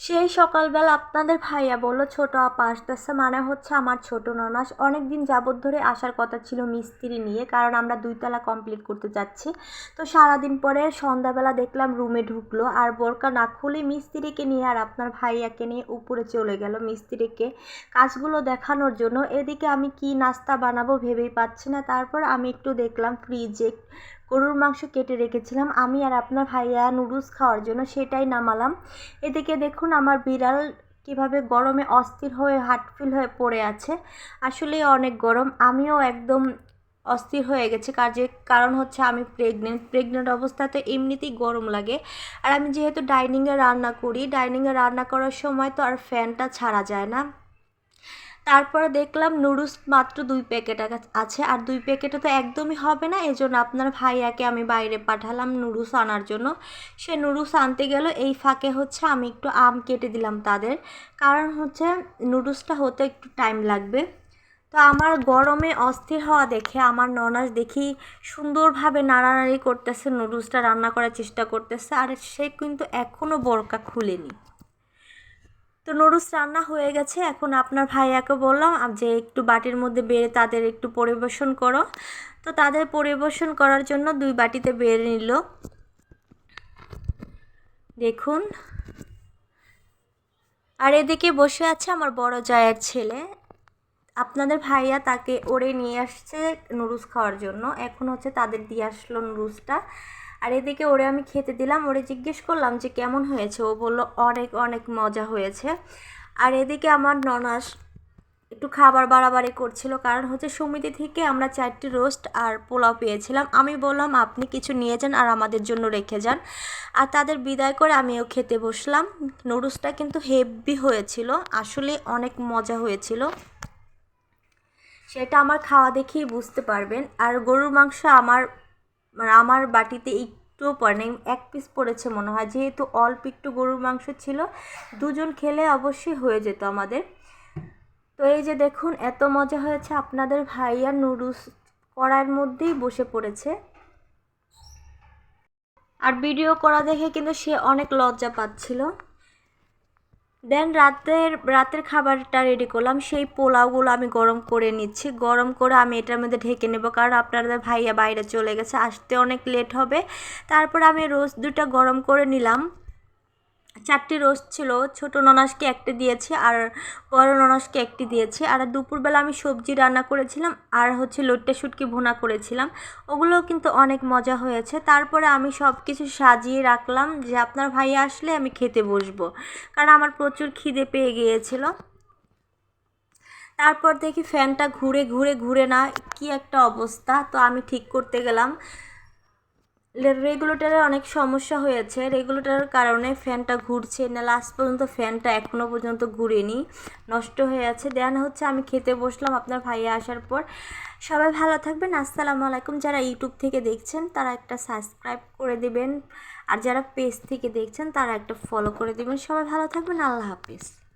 সেই সকালবেলা আপনাদের ভাইয়া বলল, ছোট আপা আসতেছে মানে হচ্ছে আমার ছোট ননাস। অনেক দিন যাবত ধরে আসার কথা ছিল মিস্ত্রি নিয়ে, কারণ আমরা দুইতলা কমপ্লিট করতে যাচ্ছি। তো সারাদিন পরে সন্ধ্যাবেলা দেখলাম রুমে ঢুকলো, আর বোরকা না খুলে মিস্ত্রিকে নিয়ে আর আপনার ভাইয়াকে নিয়ে উপরে চলে গেল মিস্ত্রিকে কাজগুলো দেখানোর জন্য। এদিকে আমি কি নাস্তা বানাবো ভেবেই পাচ্ছি না। তারপর আমি একটু দেখলাম ফ্রিজে গরুর মাংস কেটে রেখেছিলাম। আমি আর আপনার ভাইয়া নুডলস খাওয়ার জন্য সেটাই নামালাম। এদিকে দেখুন আমার বিড়াল কীভাবে গরমে অস্থির হয়ে হাটফিল হয়ে পড়ে আছে। আসলে অনেক গরম। আমিও একদম অস্থির হয়ে গেছে। কাজে কারণ হচ্ছে আমি প্রেগনেন্ট প্রেগনেন্ট অবস্থাতে এমনিতেই গরম লাগে। আর আমি যেহেতু ডাইনিংয়ে রান্না করি ডাইনিংয়ে রান্না করার সময় তো আর ফ্যানটা ছাড়া যায় না। তারপরে দেখলাম নুডলস মাত্র দুই প্যাকেট আছে। আর দুই প্যাকেটে তো একদমই হবে না। এই জন্য আপনার ভাইয়াকে আমি বাইরে পাঠালাম নুডলস আনার জন্য। সে নুডলস আনতে গেল। এই ফাঁকে হচ্ছে আমি একটু আম কেটে দিলাম তাদের। কারণ হচ্ছে নুডলসটা হতে একটু টাইম লাগবে। তো আমার গরমে অস্থির হওয়া দেখে, আমার ননাস দেখি সুন্দরভাবে নাড়ানাড়ি করতেছে, নুডলসটা রান্না করার চেষ্টা করতেছে। আর সে কিন্তু এখনও বরকা খুলেনি। তো নুডলস রান্না হয়ে গেছে। এখন আপনার ভাইয়াকে বললাম যে একটু বাটির মধ্যে বেড়ে তাদের একটু পরিবেশন করো। তো তাদের পরিবেশন করার জন্য দুই বাটিতে বেড়ে নিল। দেখুন। আর এদিকে বসে আছে আমার বড় জায়ের ছেলে। আপনাদের ভাইয়া তাকে ওরে নিয়ে আসছে নুডলস খাওয়ার জন্য। এখন হচ্ছে তাদের দিয়ে আসলো নুডলসটা। আর এদিকে ওরে আমি খেতে দিলাম, ওরে জিজ্ঞেস করলাম যে কেমন হয়েছে? ও বলল, অনেক অনেক মজা হয়েছে। আর এদিকে আমার ননাস একটু খাবার বাড়াবাড়ি করছিল, কারণ হচ্ছে সমিতি থেকে আমরা চারটি রোস্ট আর পোলাও পেয়েছিলাম। আমি বললাম, আপনি কিছু নিয়ে যান আর আমাদের জন্য রেখে যান। আর তাদের বিদায় করে আমিও খেতে বসলাম। নুডলসটা কিন্তু হেভি হয়েছিল, আসলে অনেক মজা হয়েছিল। সেটা আমার খাওয়া দেখেই বুঝতে পারবেন। আর গরুর মাংস আমার মানে আমার বাটিতে একটু পড়ে এক পিস পড়েছে মনে হয়। যেহেতু অল্প একটু গরুর মাংস ছিল, দুজন খেলে অবশ্যই হয়ে যেত আমাদের। তো এই যে দেখুন, এত মজা হয়েছে। আপনাদের ভাইয়ার নুডলস কড়াইয়ের মধ্যেই বসে পড়েছে। আর ভিডিও করা দেখে কিন্তু সে অনেক লজ্জা পাচ্ছিল। দেন রাতের রাতের খাবারটা রেডি করলাম। সেই পোলাওগুলো আমি গরম করে নিচ্ছি। গরম করে আমি এটার মধ্যে ঢেকে নেব কারণ আপনাদের ভাইয়া বাইরে চলে গেছে। আসতে অনেক লেট হবে। তারপর আমি রোজ দুটা গরম করে নিলাম। চারটি রোস্ট ছিল, ছোট ননাসকে একটি দিয়েছি আর বড় ননাসকে একটি দিয়েছি। আর দুপুরবেলা আমি সবজি রান্না করেছিলাম আর হচ্ছে লোট্টে শুটকি ভুনা করেছিলাম। ওগুলোও কিন্তু অনেক মজা হয়েছে। তারপরে আমি সব কিছু সাজিয়ে রাখলাম যে আপনার ভাই আসলে আমি খেতে বসবো। কারণ আমার প্রচুর খিদে পেয়ে গিয়েছিল। তারপর দেখি ফ্যানটা ঘুরে ঘুরে ঘুরে না, কি একটা অবস্থা। তো আমি ঠিক করতে গেলাম। রেগুলেটারের অনেক সমস্যা হয়েছে। রেগুলেটারের কারণে ফ্যানটা ঘুরছে না লাস্ট পর্যন্ত ফ্যানটা এখনও পর্যন্ত ঘুরেনি, নষ্ট হয়ে আছে। দেন হচ্ছে আমি খেতে বসলাম আপনার ভাইয়া আসার পর। সবাই ভালো থাকবেন, আসসালামু আলাইকুম। যারা ইউটিউব থেকে দেখছেন, তারা একটা সাবস্ক্রাইব করে দেবেন। আর যারা পেজ থেকে দেখছেন, তারা একটা ফলো করে দেবেন। সবাই ভালো থাকবেন, আল্লাহ হাফিজ।